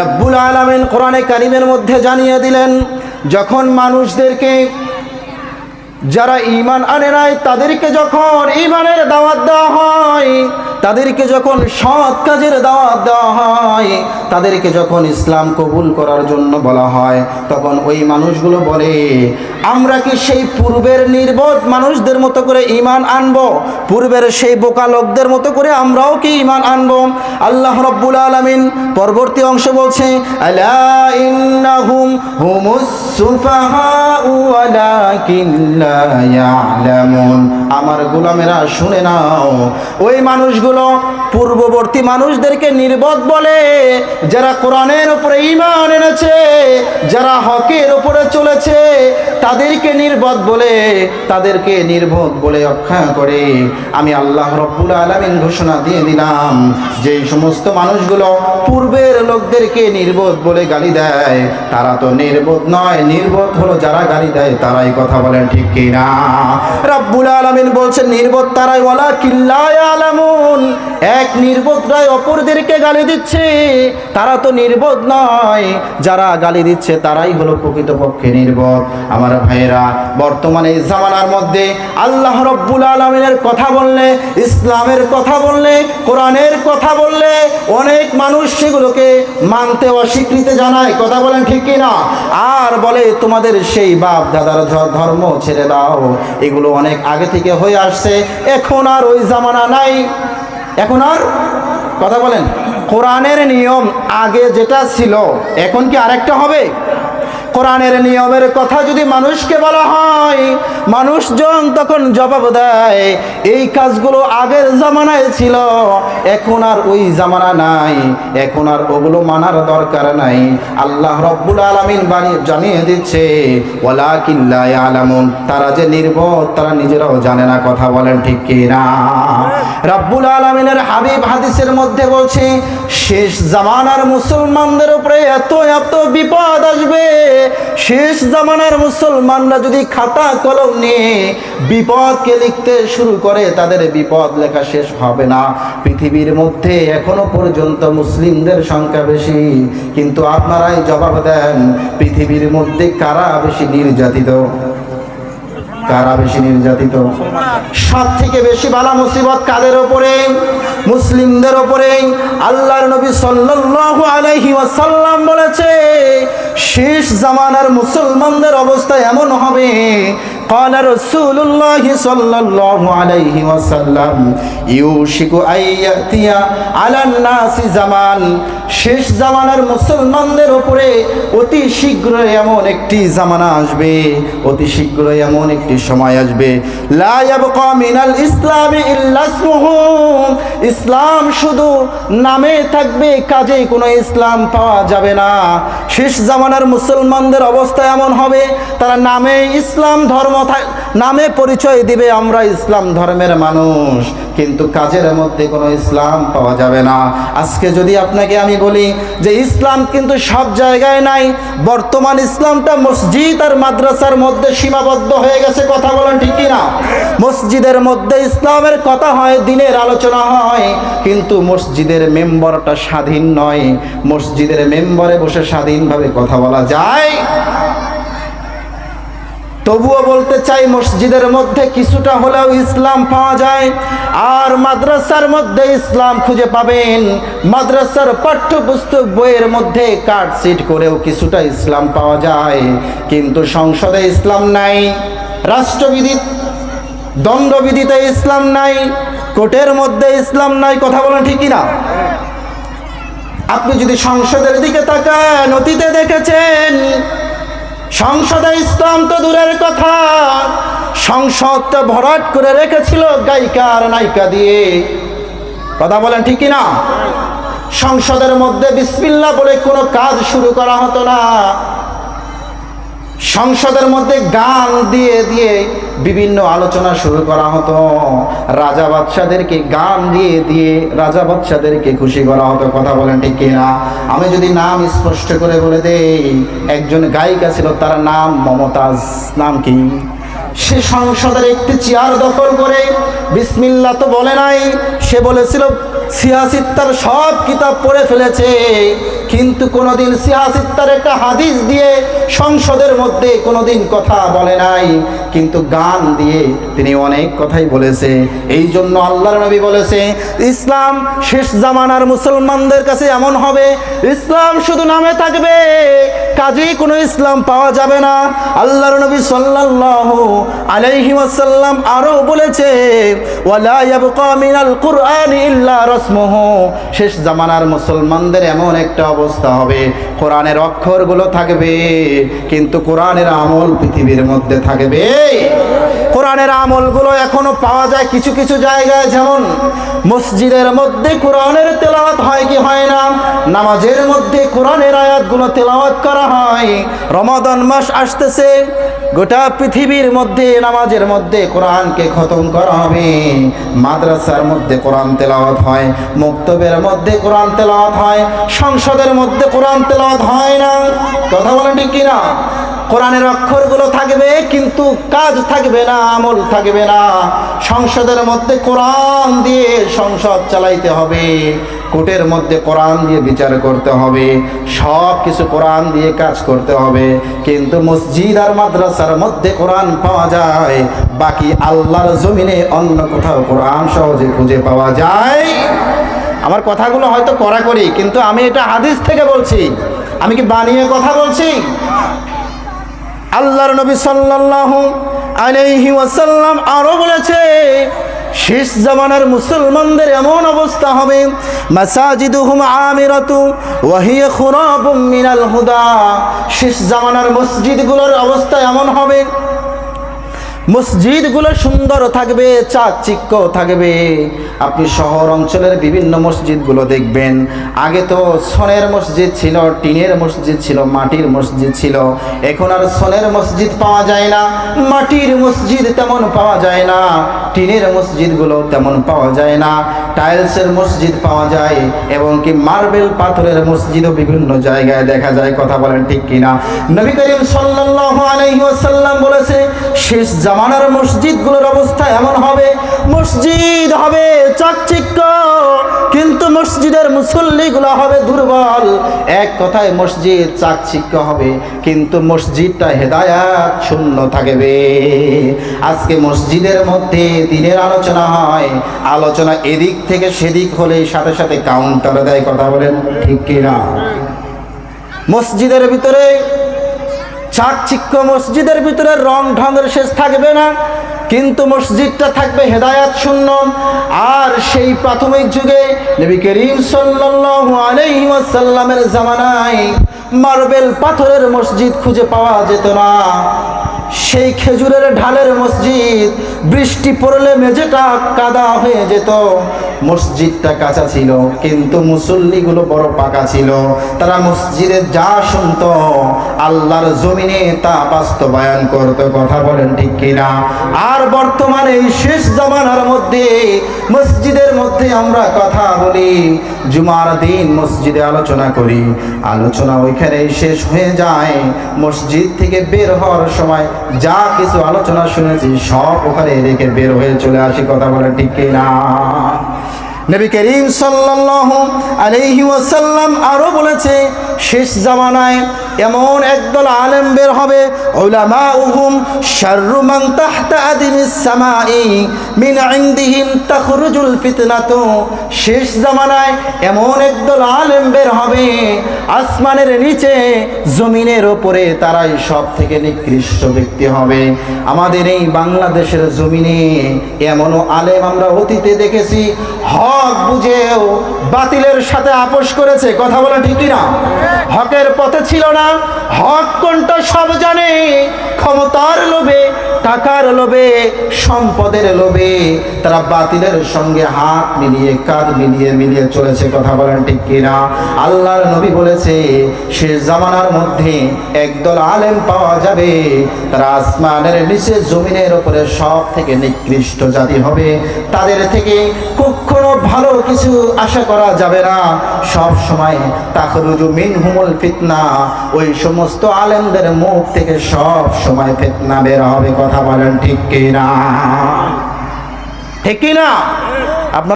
রব্বুল আলমিন কোরআনে কারিমের মধ্যে জানিয়ে দিলেন, যখন মানুষদেরকে যারা ইমান আনে নাই, তাদেরকে যখন ইমানের দাওয়াত দেওয়া হয় তাদেরকে যখন সৎ কাজের দাওয়াত দেওয়া হয়, তাদেরকে যখন ইসলাম কবুল করার জন্য বলা হয়, তখন ওই মানুষগুলো বলে, আমরা কি সেই পূর্বের নির্বোধ মানুষদের মতো করে ইমান আনব? পূর্বের সেই বোকা লোকদের মতো করে আমরাও কি ইমান আনব? আল্লাহ রব্বুল আলমিন পরবর্তী অংশ বলছে আমার গোলামেরা শুনে নাও, ওই মানুষগুলো পূর্ববর্তী মানুষদেরকে নির্বোধ বলে, যারা কোরআনের উপরে ঈমান এনেছে, যারা হকের উপরে চলেছে, তাদেরকে নির্বোধ বলে, তাদেরকে নির্বোধ বলে অক্ষা করে। আমি আল্লাহ রব্বুল আলামিন ঘোষণা দিয়ে দিলাম, যে সমস্ত মানুষগুলো পূর্বের লোকদেরকে নির্বোধ বলে গালি দেয়, তারা তো নির্বোধ নয়, নির্বোধ হলো যারা গালি দেয়, তারাই কথা বলেন ঠিক কিনা? রব্বুল আলামিন বলছেন, নির্বোধ তারাই ওয়ালা কিল্লায় আলামুন এক নির্বোধরাই অপরদেরকে গালি দিচ্ছে। তারা তো নির্বোধ নয়। যারা গালি দিচ্ছে তারাই হলো প্রকৃতপক্ষে নির্বোধ। আমার ভাইয়েরা, বর্তমানে জামানার মধ্যে আল্লাহ রব্বুল আলমিনের কথা বললে, ইসলামের কথা বললে, কোরআনের কথা বললে অনেক মানুষ সেগুলোকে মানতে অস্বীকৃতি জানায়। কথা বলেন ঠিক কি না আর বলে, তোমাদের সেই বাপ দাদার ধর্ম ছেড়ে দাও। এগুলো অনেক আগে থেকে হয়ে আসছে। এখন আর ওই জামানা নাই। এখন আর কথা বলেন কোরআনের নিয়ম আগে যেটা ছিল এখন কি আরেকটা হবে? কোরআনের নিয়মের কথা যদি মানুষকে বলা হয়, মানুষজন তখন জবাব দেয়, এই কাজগুলো আগের জামানায় ছিল, এখন আর ওই জামানা নাই, এখন আর ওগুলো মানার দরকার নাই। আল্লাহ রব্বুল আলমিন জানিয়ে দিচ্ছে ওলা কিল্লা আলামুন তারা যে নির্বোধ, তারা নিজেরাও জানে না কথা বলেন ঠিক কি না রব্বুল আলমিনের হাবিব হাদিসের মধ্যে বলছে, শেষ জামানার মুসলমানদের উপরে এত এত বিপদ আসবে শেষ জামানার মুসলমানরা যদি খাতা কলম নিয়ে বিপদকে লিখতে শুরু করে, তাদের বিপদ লেখা শেষ হবে না। পৃথিবীর মধ্যে এখনও পর্যন্ত মুসলিমদের সংখ্যা বেশি। কিন্তু আপনারাই জবাব দেন, পৃথিবীর মধ্যে কারা বেশি নির্যাতিত? কারা বেশি নির্যাতিত? সব থেকে বেশি বালা মুসিবত কাদের ওপরে? মুসলিমদের ওপরে। আল্লাহর নবী সাল্লাল্লাহু আলাইহি ওয়াসাল্লাম বলেছে, শেষ জামানার মুসলমানদের অবস্থা এমন হবে قال رسول الله صلى الله عليه وسلم يوشك أن يأتي على الناس زمان শেষ জামানার মুসলমানদের উপরে অতি শীঘ্রই এমন একটি জামানা আসবে অতি শীঘ্রই এমন একটি সময় আসবে লা ইয়াবকা মিনাল ইসলামি ইল্লা ইসমুহু ইসলাম শুধু নামে থাকবে কাজে কোনো ইসলাম পাওয়া যাবে না শেষ জামানার মুসলমানদের অবস্থা এমন হবে তারা নামে ইসলাম ধর্ম থাক- নামে পরিচয় দিবে আমরা ইসলাম ধর্মের মানুষ। কিন্তু কাজের মধ্যে কোনো ইসলাম পাওয়া যাবে না। আজকে যদি আপনাকে আমি বলি যে ইসলাম কিন্তু সব জায়গায় নাই, বর্তমান ইসলামটা মসজিদ আর মাদ্রাসার মধ্যে সীমাবদ্ধ হয়ে গেছে, কথা বলেন ঠিক না? মসজিদের মধ্যে ইসলামের কথা হয়, দিনের আলোচনা হয়, কিন্তু মসজিদের মেম্বরটা স্বাধীন নয়। মসজিদের মেম্বরে বসে স্বাধীনভাবে কথা বলা যায়। তবুও বলতে চাই, মসজিদের মধ্যে কিছুটা হলেও ইসলাম পাওয়া যায়, আর মাদ্রাসার মধ্যে ইসলাম খুঁজে পাবেন। মাদ্রাসার পাঠ্যপুস্তক বইয়ের মধ্যে কাটসিট করেও কিছুটা ইসলাম পাওয়া যায়, কিন্তু সংসদে ইসলাম নাই, রাষ্ট্রবিধি, দণ্ডবিধিতে ইসলাম নাই, কোর্টের মধ্যে ইসলাম নাই, কথা বলেন ঠিকই না আপনি যদি সংসদের দিকে তাকান, অতীতে দেখেছেন সংসদে ইসলাম তো দূরের কথা। সংসদ তো ভরাট করে রেখেছিল গায়িকা আর নায়িকা দিয়ে। কথা বলেন ঠিক না সংসদের মধ্যে বিসমিল্লা বলে কোনো কাজ শুরু করা হতো না। সংসদের মধ্যে গান দিয়ে দিয়ে বিভিন্ন আলোচনা শুরু করা হতো। রাজা বাদশাদেরকে গান দিয়ে দিয়ে রাজা বাদশাদেরকে খুশি করা হতো। কথা বলেন ঠিক কিনা? আমি যদি নাম স্পষ্ট করে বলে দেই, একজন গায়িকা ছিল, তার নাম মমতাজ। নাম কি? সে সংসদের একটি চেয়ার দখল করে। বিসমিল্লা তো বলে নাই, সে বলেছিল সিয়াসিত্তার সব কিতাব পড়ে ফেলেছে। কিন্তু কোনোদিন সিয়াসিত্তার একটা হাদিস দিয়ে সংসদের মধ্যে কোনোদিন কথা বলে নাই। কিন্তু গান দিয়ে তিনি অনেক কথাই বলেছে। এই জন্য আল্লাহর নবী বলেছে, ইসলাম শেষ জামানার মুসলমানদের কাছে এমন হবে। ইসলাম শুধু নামে থাকবে। কাজেই কোনো ইসলাম পাওয়া যাবে না। আল্লাহর নবী সাল্লাল্লাহু আলাইহি ওয়াসাল্লাম আরও বলেছে, ওয়ালা ইয়াবকা মিনাল কুরআন ইল্লা রাসমুহু। শেষ জামানার মুসলমানদের এমন একটা অবস্থা হবে, কোরআনের অক্ষরগুলো থাকবে, কিন্তু কোরআনের আমল পৃথিবীর মধ্যে থাকবে। কোরআনের আমলগুলো এখনও পাওয়া যায় কিছু কিছু জায়গায়, যেমন মসজিদের মধ্যে কোরআনের তেলাওয়াত হয় কি হয় না, নামাজের মধ্যে কোরআনের আয়াতগুলো তেলাওয়াত করা হয় রমাদান মাস আসতেছে। গোটা পৃথিবীর মধ্যে, নামাজের মধ্যে কোরআনকে খতম করা হবে। মাদ্রাসার মধ্যে কোরআন তেলাওয়াত হয়, মুক্তবের মধ্যে কোরআন তেলাওয়াত হয়, সংসদের মধ্যে কোরআন তেলাওয়াত হয় না। কথা বলেন ঠিক কিনা? কোরআনের অক্ষরগুলো থাকবে কিন্তু কাজ থাকবে না, আমল থাকবে না। সংসদের মধ্যে কোরআন দিয়ে সংসদ চালাইতে হবে। কোর্টের মধ্যে কোরআন দিয়ে বিচার করতে হবে সব কিছু কোরআন দিয়ে কাজ করতে হবে, কিন্তু মসজিদ আর মাদ্রাসার মধ্যে কোরআন পাওয়া যায়, বাকি আল্লাহর জমিনে অন্য কোথাও কোরআন সহজে খুঁজে পাওয়া যায়। আমার কথাগুলো হয়তো করা করি, কিন্তু আমি এটা হাদিস থেকে বলছি। আমি কি বানিয়ে কথা বলছি? আল্লাহর নবী সাল্লাল্লাহু আলাইহি ওয়াসাল্লাম আরও বলেছে শেষ জামানার মুসলমানদের এমন অবস্থা হবে, মাসাজিদুহুম আমিরাতু ওয়া হিয়া খুরাবুম মিনাল হুদা। শেষ জামানার মসজিদগুলোর অবস্থা এমন হবে মসজিদগুলো সুন্দর থাকবে, চাকচিক্য থাকবে। আপনি শহর অঞ্চলের বিভিন্ন মসজিদগুলো দেখবেন। আগে তো সনের মসজিদ ছিল, টিনের মসজিদ ছিল, মাটির মসজিদ ছিল। এখন আর সনের মসজিদ পাওয়া যায় না, মাটির মসজিদ তেমন পাওয়া যায় না, টিনের মসজিদগুলো তেমন পাওয়া যায় না, টাইলসের মসজিদ পাওয়া যায় এবং কি মার্বেল পাথরের মসজিদও বিভিন্ন জায়গায় দেখা যায়, কথা বলেন ঠিক কিনা। নবী করিম সাল্লাল্লাহু আলাইহি ওয়াসাল্লাম বলেছে, শেষ জামানার মসজিদগুলোর অবস্থা এমন হবে, মসজিদ হবে চাকচিক্য কিন্তু মসজিদের মুসল্লিগুলো হবে দুর্বল। এক কথায় মসজিদ চাকচিক্য হবে, কিন্তু মসজিদটা হেদায়াত শূন্য থাকবে। আজকে মসজিদের মধ্যে দিনের আলোচনা হয়, আলোচনা এদিক থেকে সেদিক হলে সাথে সাথে কাউন্টার দেয়, কথা বলেন ঠিক কিনা? মসজিদের ভিতরে চাকচিক্য মসজিদের ভিতরে রং ঢঙের শেষ থাকবে না, কিন্তু মসজিদটা থাকবে হেদায়াত শূন্য। আর সেই প্রাথমিক যুগে নবী করিম সাল্লাল্লাহু জামানায় মার্বেল পাথরের মসজিদ খুঁজে পাওয়া যেত না। সেই খেজুরের ঢালের মসজিদ বৃষ্টি পড়লে মেঝেটা কাদা হয়ে যেত। মসজিদটা কাঁচা ছিল, কিন্তু মুসল্লিগুলো বড় পাকা ছিল। তারা মসজিদে যা শুনত, আল্লাহর জমিনে তা বাস্তবায়ন করতো। কথা বলেন ঠিক কিনা? আর বর্তমানে এই শেষ জামানার মধ্যে, মসজিদের মধ্যে আমরা কথা বলি, জুমার দিন মসজিদে আলোচনা করি। আলোচনা ওইখানেই শেষ হয়ে যায়। মসজিদ থেকে বের হওয়ার সময় যা কিছু আলোচনা শুনেছি, সব ওখানে রেখে বের হয়ে চলে আসি। কথা বলে ঠিক কিনা? নবী করিম সাল্লাল্লাহু আলাইহি ওয়াসাল্লাম আরও বলেছে, শেষ জামানায় এমন একদল আলেম বের হবে, উলামাউহুম শাররু মান তাহতা আদিমিস সামাই মিন ইনদিহিম তাখরুজুল ফিতনাতু। শেষ জামানায় এমন একদল আলেম বের হবে আসমানের নিচে, জমিনের ওপরে তারাই সব থেকে নিকৃষ্ট ব্যক্তি হবে। আমাদের এই বাংলাদেশের জমিনে এমনও আলেম আমরা অতীতে দেখেছি। হক বুঝেও বাতিলের সাথে আপোষ করেছে, কথা বলা ঠিকই না হকের পথে ছিল না, হক কোনটা সব জানে। ক্ষমতার লোভে, টাকার লোভে, সম্পদের লোভে তারা বাতিলের সঙ্গে হাত মিলিয়ে, কাঁধ মিলিয়ে মিলিয়ে চলেছে, কথা বলেন ঠিক কিনা? আল্লাহর নবী বলেছে, সে জামানার মধ্যে একদল আলেম পাওয়া যাবে। তারা আসমানের নিচে জমিনের উপরে সব থেকে নিকৃষ্ট জাতি হবে। তাদের থেকে কখনো ভালো কিছু আশা করা যাবে না। সব সময় তাখরুজু মিনহুমুল ফিতনা। ওই সমস্ত আলেমদের মুখ থেকে সব সময় ফিতনা বের হবে। কথা বলেন ঠিক কিনা? ঠিক কিনা? আপনার